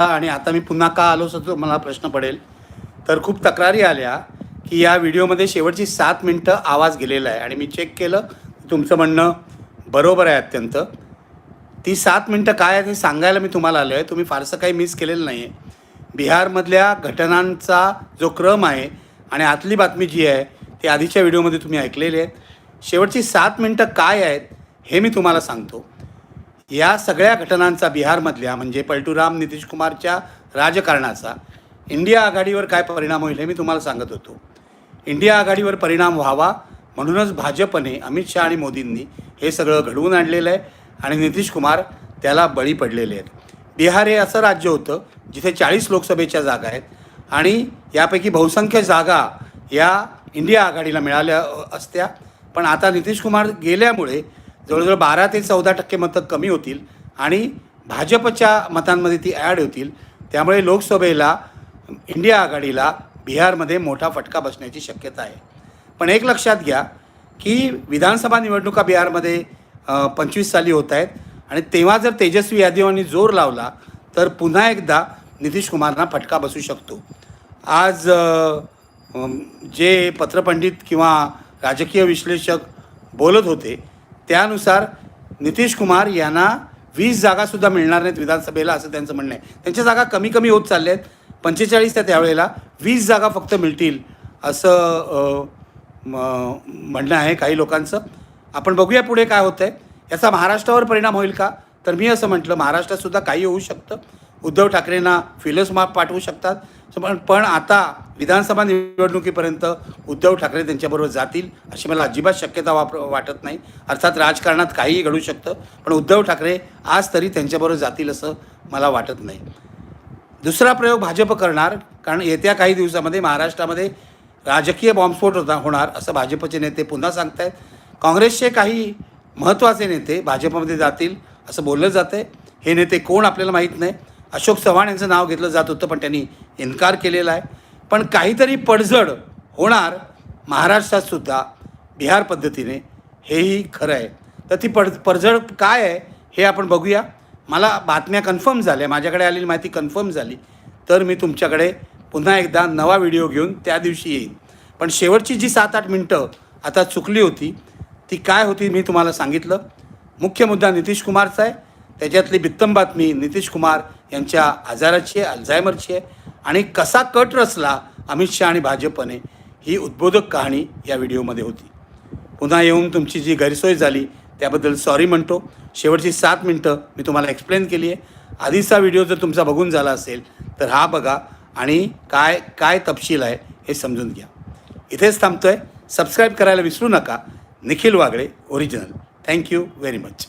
आणि आता मी पुन्हा का आलो असं मला प्रश्न पडेल. तर खूप तक्रारी आल्या की या व्हिडिओमध्ये शेवटची सात मिनटं आवाज गेलेला आहे. आणि मी चेक केलं तुमचं म्हणणं बरोबर आहे अत्यंत. ती सात मिनटं काय आहेत हे सांगायला मी तुम्हाला आलो आहे तुम्ही फारसं काही मिस केलेलं नाही आहे बिहारमधल्या घटनांचा जो क्रम आहे आणि आतली बातमी जी आहे ती आधीच्या व्हिडिओमध्ये तुम्ही ऐकलेली आहेत. शेवटची सात मिनटं काय आहेत हे मी तुम्हाला सांगतो. या सगळ्या घटनांचा बिहारमधल्या म्हणजे पलटूराम नितीश कुमारच्या राजकारणाचा इंडिया आघाडीवर काय परिणाम होईल हे मी तुम्हाला सांगत होतो. इंडिया आघाडीवर परिणाम व्हावा म्हणूनच भाजपने अमित शहा आणि मोदींनी हे सगळं घडवून आणलेलं आहे आणि नितीश कुमार त्याला बळी पडलेले आहेत. बिहार हे असं राज्य होतं जिथे चाळीस लोकसभेच्या जागा आहेत आणि यापैकी बहुसंख्य जागा या इंडिया आघाडीला मिळाल्या असत्या. पण आता नितीश कुमार गेल्यामुळे जवळजवळ बारा ते चौदा टक्के मतं कमी होतील आणि भाजपच्या मतांमध्ये ती ॲड होतील. त्यामुळे लोकसभेला इंडिया आघाडीला बिहारमध्ये मोठा फटका बसण्याची शक्यता आहे. पण एक लक्षात घ्या की विधानसभा निवडणुका बिहारमध्ये पंचवीस साली होत आहेत आणि तेव्हा जर तेजस्वी यादवांनी जोर लावला तर पुन्हा एकदा नितीश कुमारना फटका बसू शकतो. आज जे पत्रपंडित किंवा राजकीय विश्लेषक बोलत होते त्यानुसार नितीश कुमार यांना वीस जागासुद्धा मिळणार नाहीत विधानसभेला असं त्यांचं म्हणणं आहे. त्यांच्या जागा कमी कमी होत चालल्या आहेत पंचेचाळीस त्या त्यावेळेला वीस जागा फक्त मिळतील असं म्हणणं आहे काही लोकांचं. आपण बघूया पुढे काय होतं आहे याचा महाराष्ट्रावर परिणाम होईल का? तर मी असं म्हटलं महाराष्ट्रातसुद्धा काही होऊ शकतं. उद्धव ठाकरेंना फिलस माप पाठवू शकतात. पण पण आता विधानसभा निवडणुकीपर्यंत उद्धव ठाकरे त्यांच्याबरोबर जातील अशी मला अजिबात शक्यता वापर वाटत नाही. अर्थात राजकारणात काहीही घडू शकतं पण उद्धव ठाकरे आज तरी त्यांच्याबरोबर जातील असं मला वाटत नाही. दुसरा प्रयोग भाजप करणार कारण येत्या काही दिवसामध्ये महाराष्ट्रामध्ये राजकीय बॉम्बस्फोट होता होणार असं भाजपचे नेते पुन्हा सांगत आहेत काँग्रेसचे काही महत्त्वाचे नेते भाजपमध्ये जातील असं बोललं जातं आहे हे नेते कोण आपल्याला माहीत नाही. अशोक चव्हाण यांचं नाव घेतलं जात होतं पण त्यांनी इन्कार केलेला आहे. पण काहीतरी पडझड होणार महाराष्ट्रातसुद्धा बिहार पद्धतीने हेही खरं आहे. तर ती पड पडझड काय आहे हे आपण बघूया. मला बातम्या कन्फर्म झाल्या माझ्याकडे आलेली माहिती कन्फर्म झाली. तर मी तुमच्याकडे पुन्हा एकदा नवा व्हिडिओ घेऊन त्या दिवशी येईन. पण शेवटची जी सात आठ मिनटं आता चुकली होती ती काय होती मी तुम्हाला सांगितलं. मुख्य मुद्दा नितीश कुमारचा आहे. त्याच्यातली बित्तम बातमी नितीश कुमार यांच्या आजाराची आहे अल्झायमरची आहे. आणि कसा कट रचला अमित शहा आणि भाजपने ही उद्बोधक कहाणी या व्हिडिओमध्ये होती. पुन्हा येऊन तुमची जी गैरसोय झाली त्याबद्दल सॉरी म्हणतो. शेवटची सात मिनटं मी तुम्हाला एक्सप्लेन केली आहे. आधीचा व्हिडिओ जर तुमचा बघून झाला असेल तर हा बघा आणि काय काय तपशील आहे हे समजून घ्या. इथेच थांबतो आहे सबस्क्राईब करायला विसरू नका. Nikhil Wagle original thank you very much